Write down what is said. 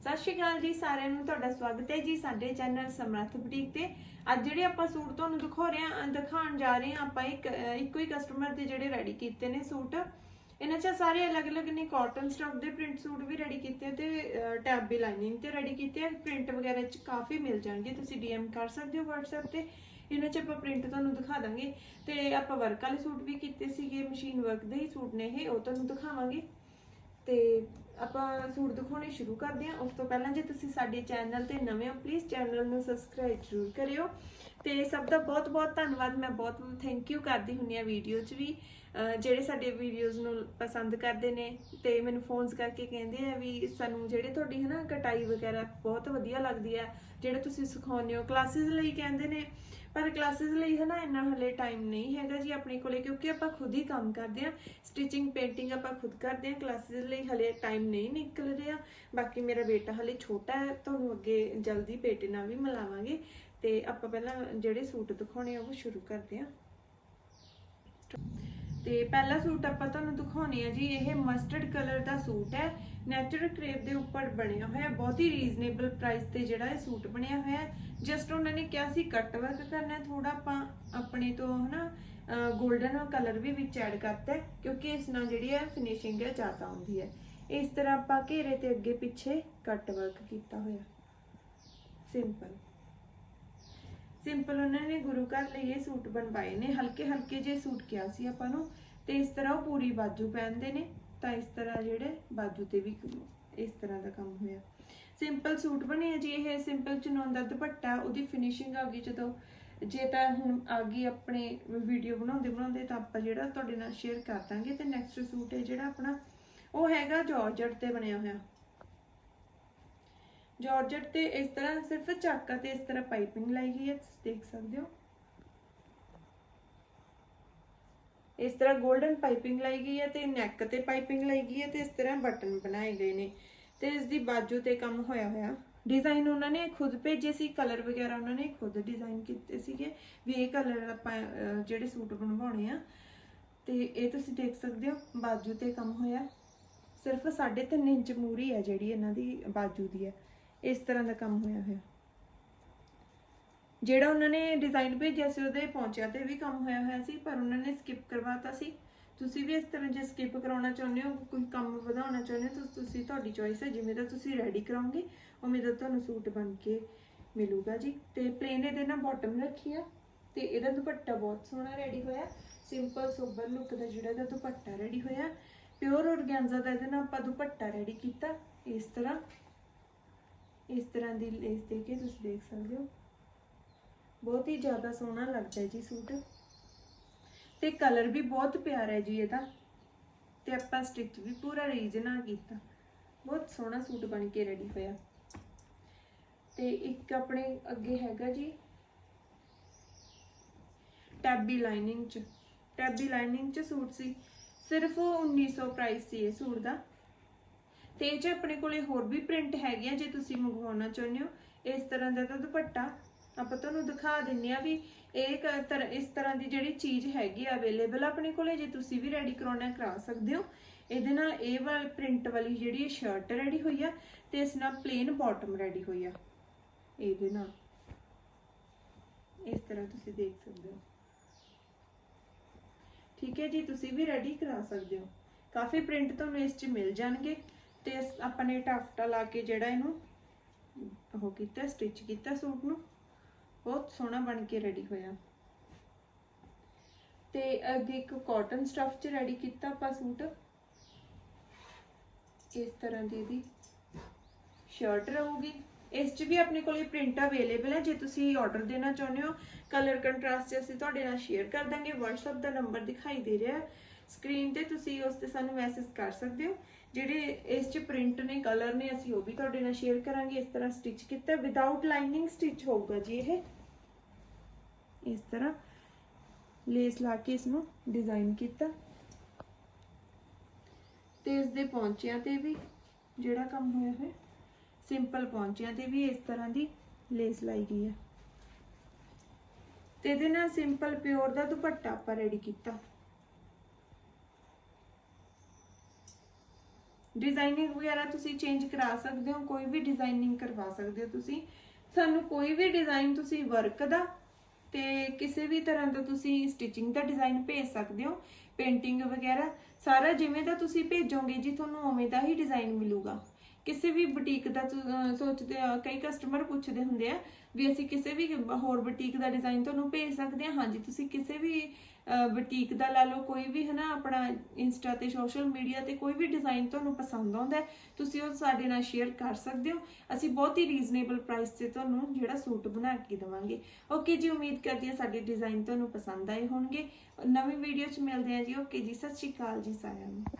ਸਤਿ ਸ਼੍ਰੀ ਅਕਾਲ ਜੀ ਸਾਰਿਆਂ ਨੂੰ, ਤੁਹਾਡਾ ਸਵਾਗਤ ਹੈ ਜੀ ਸਾਡੇ ਚੈਨਲ ਸਮਰੱਥ ਬੁਟੀਕ ਤੇ। ਅੱਜ ਜਿਹੜੇ ਆਪਾਂ ਸੂਟ ਤੁਹਾਨੂੰ ਦਿਖਾ ਰਹੇ ਹਾਂ ਦਿਖਾਉਣ ਜਾ ਰਹੇ ਹਾਂ ਆਪਾਂ ਇੱਕ ਇੱਕੋ ਹੀ ਕਸਟਮਰ ਦੇ ਜਿਹੜੇ ਰੈਡੀ ਕੀਤੇ ਨੇ ਸੂਟ। ਇਹਨਾਂ 'ਚ ਸਾਰੇ ਅਲੱਗ-ਅਲੱਗ ਨੇ ਕਾਟਨ ਸਟਫ ਦੇ ਪ੍ਰਿੰਟ ਸੂਟ ਵੀ ਰੈਡੀ ਕੀਤੇ ਆ ਤੇ ਟੈਬ ਵੀ ਲਾਈਨਿੰਗ ਤੇ ਰੈਡੀ ਕੀਤੇ ਆ। ਪ੍ਰਿੰਟ ਵਗੈਰਾ 'ਚ ਕਾਫੀ ਮਿਲ ਜਾਣਗੇ, ਤੁਸੀਂ ਡੀਐਮ ਕਰ ਸਕਦੇ ਹੋ WhatsApp ਤੇ। ਇਹਨਾਂ 'ਚ ਆਪਾਂ ਪ੍ਰਿੰਟ ਤੁਹਾਨੂੰ ਦਿਖਾ ਦਾਂਗੇ। ਤੇ ਆਪਾਂ ਵਰਕ ਵਾਲੇ ਸੂਟ ਵੀ ਕੀਤੇ ਸੀਗੇ ਮਸ਼ੀਨ ਵਰਕ ਦੇ ਹੀ ਸੂਟ ਨੇ ਇਹ, ਉਹ ਤੁਹਾਨੂੰ ਦਿਖਾਵਾਂਗੇ। ਤੇ ਆਪਾਂ ਸੂਟ ਦਿਖਾਉਣੇ ਸ਼ੁਰੂ ਕਰਦੇ ਹਾਂ। ਉਸ ਤੋਂ ਪਹਿਲਾਂ ਜੇ ਤੁਸੀਂ ਸਾਡੇ ਚੈਨਲ ਤੇ ਨਵੇਂ ਹੋ ਪਲੀਜ਼ ਚੈਨਲ ਨੂੰ ਸਬਸਕ੍ਰਾਈਬ ਜ਼ਰੂਰ ਕਰਿਓ। ਤੇ ਸਭ ਦਾ ਬਹੁਤ ਬਹੁਤ ਧੰਨਵਾਦ। ਮੈਂ ਬਹੁਤ ਥੈਂਕ ਯੂ ਕਰਦੀ ਹੁੰਨੀ ਆ ਵੀਡੀਓ 'ਚ ਵੀ। ਜਿਹੜੇ ਸਾਡੇ ਵੀਡੀਓਜ਼ ਨੂੰ ਪਸੰਦ ਕਰਦੇ ਨੇ ਤੇ ਮੈਨੂੰ ਫੋਨਸ ਕਰਕੇ ਕਹਿੰਦੇ ਆ ਵੀ ਸਾਨੂੰ ਜਿਹੜੇ ਤੁਹਾਡੀ ਹਨਾ ਕਟਾਈ ਵਗੈਰਾ ਬਹੁਤ ਵਧੀਆ ਲੱਗਦੀ ਆ ਜਿਹੜੇ ਤੁਸੀਂ ਸਿਖਾਉਂਦੇ ਹੋ ਕਲਾਸਿਸ ਲਈ ਕਹਿੰਦੇ ਨੇ। ਪਰ ਕਲਾਸਿਸ ਲਈ ਹਨਾ ਇੰਨਾ ਹਲੇ ਟਾਈਮ ਨਹੀਂ ਹੈਗਾ ਜੀ ਆਪਣੇ ਕੋਲੇ, ਕਿਉਂਕਿ ਆਪਾਂ ਖੁਦ ਹੀ ਕੰਮ ਕਰਦੇ ਆ ਸਟਿਚਿੰਗ ਪੇਂਟਿੰਗ ਆਪਾਂ ਖੁਦ ਕਰਦੇ ਆ ਕਲਾਸਿਸ ਲਈ ਹਲੇ ਟਾਈਮ ਨਹੀਂ ਨਿਕਲ ਰਿਹਾ। ਬਾਕੀ ਮੇਰਾ ਬੇਟਾ ਹਲੇ ਛੋਟਾ ਹੈ, ਤੁਹਾਨੂੰ ਅੱਗੇ ਜਲਦੀ ਬੇਟੇ ਨਾਲ ਵੀ ਮਿਲਾਵਾਂਗੇ। ਤੇ ਆਪਾਂ ਪਹਿਲਾਂ ਜਿਹੜੇ ਸੂਟ ਦਿਖਾਉਣੇ ਆ, ਉਹ ਸ਼ੁਰੂ ਕਰਦੇ ਆ ਤੇ ਪਹਿਲਾ ਸੂਟ ਆਪਾਂ ਤੁਹਾਨੂੰ ਦਿਖਾਉਣੇ ਆ ਜੀ, ਇਹ ਮਸਟਰਡ ਕਲਰ ਦਾ ਸੂਟ ਹੈ। ਨੈਚੁਰਲ ਕ੍ਰੇਪ ਦੇ ਉੱਪਰ ਬਣਿਆ ਹੋਇਆ, ਬਹੁਤ ਹੀ ਰੀਜ਼ਨੇਬਲ ਪ੍ਰਾਈਸ ਤੇ ਜਿਹੜਾ ਇਹ ਸੂਟ ਬਣਿਆ ਹੋਇਆ। ਜਸਟ ਉਹਨਾਂ ਨੇ ਕਿਹਾ ਸੀ ਕੱਟ ਵਰਕ ਕਰਨਾ ਹੈ ਥੋੜਾ ਆਪਾਂ ਆਪਣੇ ਤੋਂ ਹਨਾ 골ਡਨ ਕਲਰ ਵੀ ਵਿੱਚ ਐਡ ਕਰਤਾ ਕਿਉਂਕਿ ਇਸ ਨਾਲ ਜਿਹੜੀ ਹੈ ਫਿਨਿਸ਼ਿੰਗ ਹੈ ਜ਼ਿਆਦਾ ਆਉਂਦੀ ਹੈ। ਇਸ ਤਰ੍ਹਾਂ ਆਪਾਂ ਘੇਰੇ ਤੇ ਅੱਗੇ ਪਿੱਛੇ ਕੱਟ ਵਰਕ ਕੀਤਾ ਹੋਇਆ। ਸਿੰਪਲ ਸਿੰਪਲ ਉਹਨਾਂ ਨੇ ਗੁਰੂ ਘਰ ਲਈ ਇਹ ਸੂਟ ਬਣਵਾਏ ਨੇ, ਹਲਕੇ ਹਲਕੇ ਜੇ ਸੂਟ ਕਿਹਾ ਸੀ ਆਪਾਂ ਨੂੰ, ਤੇ ਇਸ ਤਰ੍ਹਾਂ ਉਹ ਪੂਰੀ ਬਾਜੂ ਪਹਿਨਦੇ ਨੇ, ਤਾਂ ਇਸ ਤਰ੍ਹਾਂ ਜਿਹੜੇ ਬਾਜੂ ਤੇ ਵੀ ਇਸ ਤਰ੍ਹਾਂ ਦਾ ਕੰਮ ਹੋਇਆ। ਸਿੰਪਲ ਸੂਟ ਬਣਿਆ ਜੀ, ਇਹ ਸਿੰਪਲ ਚਨੌਨ ਦਾ ਦੁਪੱਟਾ, ਉਹਦੀ ਫਿਨਿਸ਼ਿੰਗ ਆ ਗਈ ਜਦੋਂ, ਜੇ ਤਾਂ ਹੁਣ ਆ ਗਈ ਆਪਣੇ ਵੀਡੀਓ ਬਣਾਉਂਦੇ ਬਣਾਉਂਦੇ, ਤਾਂ ਆਪਾਂ ਜਿਹੜਾ ਤੁਹਾਡੇ ਨਾਲ ਸ਼ੇਅਰ ਕਰ ਦਾਂਗੇ, ਤੇ ਨੈਕਸਟ ਸੂਟ ਹੈ ਜਿਹੜਾ ਆਪਣਾ, ਉਹ ਹੈਗਾ ਜਾਰਜਟ ਤੇ ਬਣਿਆ ਹੋਇਆ। ਜਾਰਜਟ ਤੇ ਇਸ ਤਰ੍ਹਾਂ ਸਿਰਫ ਚਾਕਾ ਤੇ ਇਸ ਤਰ੍ਹਾਂ ਪਾਈਪਿੰਗ ਲਾਈ ਗਈ ਹੈ, ਤੁਸੀਂ ਦੇਖ ਸਕਦੇ ਹੋ। ਇਸ ਤਰ੍ਹਾਂ 골ਡਨ ਪਾਈਪਿੰਗ ਲਾਈ ਗਈ ਹੈ ਤੇ ਨੈਕ ਤੇ ਪਾਈਪਿੰਗ ਲਾਈ ਗਈ ਹੈ ਤੇ ਇਸ ਤਰ੍ਹਾਂ ਬਟਨ ਬਣਾਏ ਗਏ ਨੇ ਤੇ ਇਸ ਦੀ ਬਾਜੂ ਤੇ ਕੰਮ ਹੋਇਆ ਹੋਇਆ। ਡਿਜ਼ਾਈਨ ਉਹਨਾਂ ਨੇ ਖੁਦ ਭੇਜੇ ਸੀ, ਕਲਰ ਵਗੈਰਾ ਉਹਨਾਂ ਨੇ ਖੁਦ ਡਿਜ਼ਾਈਨ ਕੀਤੇ ਸੀਗੇ ਵੀ ਇਹ ਕਲਰ ਆਪਾਂ ਜਿਹੜੇ ਸੂਟ ਬਣਵਾਉਣੇ ਆ। ਤੇ ਇਹ ਤੁਸੀਂ ਦੇਖ ਸਕਦੇ ਹੋ, ਬਾਜੂ ਤੇ ਕੰਮ ਹੋਇਆ। ਸਿਰਫ 3.5 ਇੰਚ ਮੂਰੀ ਹੈ ਜਿਹੜੀ ਇਹਨਾਂ ਦੀ ਬਾਜੂ ਦੀ ਹੈ। ਇਸ ਤਰ੍ਹਾਂ ਦਾ ਕੰਮ ਹੋਇਆ ਹੋਇਆ। ਜਿਹੜਾ ਉਹਨਾਂ ਨੇ ਡਿਜ਼ਾਈਨ ਭੇਜਿਆ ਸੀ, ਉਹਦੇ ਪਹੁੰਚਿਆ ਤੇ ਵੀ ਕੰਮ ਹੋਇਆ ਹੋਇਆ ਸੀ, ਪਰ ਉਹਨਾਂ ਨੇ ਸਕਿਪ ਕਰਵਾਤਾ ਸੀ। ਤੁਸੀਂ ਵੀ ਇਸ ਤਰ੍ਹਾਂ ਜੇ ਸਕਿਪ ਕਰਾਉਣਾ ਚਾਹੁੰਦੇ ਹੋ, ਕੋਈ ਕੰਮ ਵਧਾਉਣਾ ਚਾਹੁੰਦੇ ਹੋ, ਤਾਂ ਤੁਸੀਂ ਤੁਹਾਡੀ ਚੋਇਸ ਹੈ, ਜਿਵੇਂ ਦਾ ਤੁਸੀਂ ਰੈਡੀ ਕਰਾਉਂਗੇ ਉਵੇਂ ਦਾ ਤੁਹਾਨੂੰ ਸੂਟ ਬਣ ਕੇ ਮਿਲੂਗਾ ਜੀ। ਤੇ ਪਲੇਨ ਇਹਦੇ ਨਾਲ ਬਾਟਮ ਰੱਖੀ ਆ, ਤੇ ਇਹਦਾ ਦੁਪੱਟਾ ਬਹੁਤ ਸੋਹਣਾ ਰੈਡੀ ਹੋਇਆ। ਸਿੰਪਲ ਸੋਬਰ ਲੁੱਕ ਦਾ ਜਿਹੜਾ ਇਹਦਾ ਦੁਪੱਟਾ ਰੈਡੀ ਹੋਇਆ। ਪਿਓਰ ਔਰਗੈਂਜ਼ਾ ਦਾ ਇਹਦੇ ਨਾਲ ਆਪਾਂ ਦੁਪੱਟਾ ਰੈਡੀ ਕੀਤਾ, ਇਸ ਤਰ੍ਹਾਂ। ਇਸ ਤਰ੍ਹਾਂ ਦੀ ਲੇਸ ਦੇ ਕੇ ਤੁਸੀਂ ਦੇਖ ਸਕਦੇ ਹੋ। ਬਹੁਤ ਹੀ ਜ਼ਿਆਦਾ ਸੋਹਣਾ ਲੱਗਦਾ ਜੀ ਸੂਟ। ਤੇ ਕਲਰ ਵੀ ਬਹੁਤ ਪਿਆਰਾ ਹੈ ਜੀ ਇਹਦਾ। ਤੇ ਆਪਾਂ ਸਟਿਚ ਵੀ ਪੂਰਾ ਰੀਜਨਲ ਕੀਤਾ। ਬਹੁਤ ਸੋਹਣਾ ਸੂਟ ਬਣ ਕੇ ਰੈਡੀ ਹੋਇਆ। ਤੇ ਇੱਕ ਆਪਣੇ ਅੱਗੇ ਹੈਗਾ ਜੀ ਟੈਬੀ ਲਾਈਨਿੰਗ ਚ। ਟੈਬੀ ਲਾਈਨਿੰਗ ਚ ਸੂਟ ਸੀ। ਸਿਰਫ 1900 ਪ੍ਰਾਈਸ ਸੀ ਇਹ ਸੂਟ ਦਾ। ਤੇ ਇਹ ਆਪਣੇ ਕੋਲੇ ਹੋਰ ਵੀ ਪ੍ਰਿੰਟ ਹੈਗੇ ਆ, ਜੇ ਤੁਸੀਂ ਮੰਗਵਾਉਣਾ ਚਾਹੁੰਦੇ ਹੋ, ਇਸ ਤਰ੍ਹਾਂ ਦਾ ਤਾਂ ਦੁਪੱਟਾ ਆਪਾਂ ਤੁਹਾਨੂੰ ਦਿਖਾ ਦਿੰਨੇ ਆ ਵੀ ਇਹ ਇਸ ਤਰ੍ਹਾਂ ਦੀ ਜਿਹੜੀ ਚੀਜ਼ ਹੈਗੀ ਆ ਅਵੇਲੇਬਲ ਆਪਣੇ ਕੋਲੇ, ਜੇ ਤੁਸੀਂ ਵੀ ਰੈਡੀ ਕਰਾਉਣਾ ਕਰਾ ਸਕਦੇ ਹੋ। ਇਹਦੇ ਨਾਲ ਇਹ ਵਾਲੀ ਪ੍ਰਿੰਟ ਵਾਲੀ ਜਿਹੜੀ ਸ਼ਰਟ ਰੈਡੀ ਹੋਈ ਆ ਤੇ ਇਸ ਨਾਲ ਪਲੇਨ ਬਾਟਮ ਰੈਡੀ ਹੋਈ ਆ। ਇਹਦੇ ਨਾਲ। ਇਸ ਤਰ੍ਹਾਂ ਤੁਸੀਂ ਦੇਖ ਸਕਦੇ ਹੋ। ਠੀਕ ਹੈ ਜੀ, ਤੁਸੀਂ ਵੀ ਰੈਡੀ ਕਰਾ ਸਕਦੇ ਹੋ। ਕਾਫੀ ਪ੍ਰਿੰਟ ਤੁਹਾਨੂੰ ਇਸ 'ਚ ਮਿਲ ਜਾਣਗੇ। ਤੇ ਆਪਾਂ ਨੇ ਟਾਫਟਾ ਲਾ ਕੇ ਜਿਹੜਾ ਇਹਨੂੰ ਉਹ ਕੀਤਾ ਸਟਿਚ ਕੀਤਾ ਸੂਟ ਨੂੰ। ਬਹੁਤ ਸੋਹਣਾ ਬਣ ਕੇ ਰੈਡੀ ਹੋਇਆ। ਤੇ ਅੱਗੇ ਇੱਕ ਕਾਟਨ ਸਟਫ 'ਚ ਰੈਡੀ ਕੀਤਾ ਆਪਾਂ ਸੂਟ। ਇਸ ਤਰ੍ਹਾਂ ਦੀ ਇਹਦੀ ਸ਼ਰਟ ਰਹੂਗੀ। ਇਸ 'ਚ ਵੀ ਆਪਣੇ ਕੋਲੇ ਪ੍ਰਿੰਟ ਅਵੇਲੇਬਲ ਹੈ। ਜੇ ਤੁਸੀਂ ਆਰਡਰ ਦੇਣਾ ਚਾਹੁੰਦੇ ਹੋ ਕਲਰ ਕੰਟਰਾਸਟ ਅਸੀਂ ਤੁਹਾਡੇ ਨਾਲ ਸ਼ੇਅਰ ਕਰ ਦਾਂਗੇ। WhatsApp ਦਾ ਨੰਬਰ ਦਿਖਾਈ ਦੇ ਰਿਹਾ ਹੈ। ਸਕਰੀਨ ਤੇ ਤੁਸੀਂ ਉਸ ਤੇ ਸਾਨੂੰ ਮੈਸੇਜ ਕਰ ਸਕਦੇ ਹੋ। ਜਿਹੜੇ ਇਸ 'ਚ ਪ੍ਰਿੰਟ ਨੇ ਕਲਰ ਨੇ, ਅਸੀਂ ਉਹ ਵੀ ਤੁਹਾਡੇ ਨਾਲ ਸ਼ੇਅਰ ਕਰਾਂਗੇ। ਇਸ ਤਰ੍ਹਾਂ ਸਟਿਚ ਕੀਤਾ। ਵਿਦਆਊਟ ਲਾਈਨਿੰਗ ਸਟਿਚ ਹੋਊਗਾ ਜੀ ਇਹ। ਇਸ ਤਰ੍ਹਾਂ ਲੇਸ ਲਾ ਕੇ ਇਸ ਨੂੰ ਡਿਜ਼ਾਈਨ ਕੀਤਾ। ਤੇ ਇਸ ਦੇ ਪੌਂਚਿਆਂ ਤੇ ਵੀ ਜਿਹੜਾ ਕੰਮ ਹੋਇਆ ਹੈ ਸਿੰਪਲ ਪੌਂਚਿਆਂ ਤੇ ਵੀ ਇਸ ਤਰ੍ਹਾਂ ਦੀ ਲੇਸ ਲਾਈ ਗਈ ਹੈ। ਤੇ ਇਹਦੇ ਨਾਲ ਸਿੰਪਲ ਪਿਓਰ ਦਾ ਦੁਪੱਟਾ ਆਪਾਂ ਰੈਡੀ ਕੀਤਾ। ਡਿਜ਼ਾਈਨਿੰਗ ਵਗੈਰਾ ਤੁਸੀਂ ਚੇਂਜ ਕਰਾ ਸਕਦੇ ਹੋ, ਕੋਈ ਵੀ ਡਿਜ਼ਾਈਨਿੰਗ ਕਰਵਾ ਸਕਦੇ ਹੋ ਤੁਸੀਂ। ਸਾਨੂੰ ਕੋਈ ਵੀ ਡਿਜ਼ਾਈਨ ਤੁਸੀਂ ਵਰਕ ਦਾ ਤੇ ਕਿਸੇ ਵੀ ਤਰ੍ਹਾਂ ਦਾ ਤੁਸੀਂ ਸਟਿਚਿੰਗ ਦਾ ਡਿਜ਼ਾਈਨ ਭੇਜ ਸਕਦੇ ਹੋ ਪੇਂਟਿੰਗ ਵਗੈਰਾ, ਸਾਰਾ ਜਿਵੇਂ ਦਾ ਤੁਸੀਂ ਭੇਜੋਗੇ ਜੀ, ਤੁਹਾਨੂੰ ਉਵੇਂ ਦਾ ਹੀ ਡਿਜ਼ਾਈਨ ਮਿਲੂਗਾ। ਕਿਸੇ ਵੀ ਬੁਟੀਕ ਦਾ ਸੋਚਦੇ ਆ, ਕਈ ਕਸਟਮਰ ਪੁੱਛਦੇ ਹੁੰਦੇ ਆ ਵੀ ਅਸੀਂ ਕਿਸੇ ਵੀ ਹੋਰ ਬੁਟੀਕ ਦਾ ਡਿਜ਼ਾਈਨ ਤੁਹਾਨੂੰ ਭੇਜ ਸਕਦੇ ਹਾਂ। ਹਾਂਜੀ, ਤੁਸੀਂ ਕਿਸੇ ਵੀ ਬੁਟੀਕ ਦਾ ਲਾ ਲਓ, ਕੋਈ ਵੀ ਹਨਾ ਆਪਣਾ ਇੰਸਟਾ ਤੇ ਸੋਸ਼ਲ ਮੀਡੀਆ ਤੇ ਕੋਈ ਵੀ ਡਿਜ਼ਾਈਨ ਤੁਹਾਨੂੰ ਪਸੰਦ ਆਉਂਦਾ ਤੁਸੀਂ ਉਹ ਸਾਡੇ ਨਾਲ ਸ਼ੇਅਰ ਕਰ ਸਕਦੇ ਹੋ। ਅਸੀਂ ਬਹੁਤ ਹੀ ਰੀਜ਼ਨੇਬਲ ਪ੍ਰਾਈਸ ਤੇ ਤੁਹਾਨੂੰ ਜਿਹੜਾ ਸੂਟ ਬਣਾ ਕੇ ਦੇਵਾਂਗੇ। ਓਕੇ ਜੀ, ਉਮੀਦ ਕਰਦੀ ਹਾਂ ਸਾਡੇ ਡਿਜ਼ਾਈਨ ਤੁਹਾਨੂੰ ਪਸੰਦ ਆਏ ਹੋਣਗੇ। ਨਵੀਂ ਵੀਡੀਓ 'ਚ ਮਿਲਦੇ ਹਾਂ ਜੀ। ਓਕੇ ਜੀ, ਸਤਿ ਸ਼੍ਰੀ ਅਕਾਲ ਜੀ ਸਾਰਿਆਂ ਨੂੰ।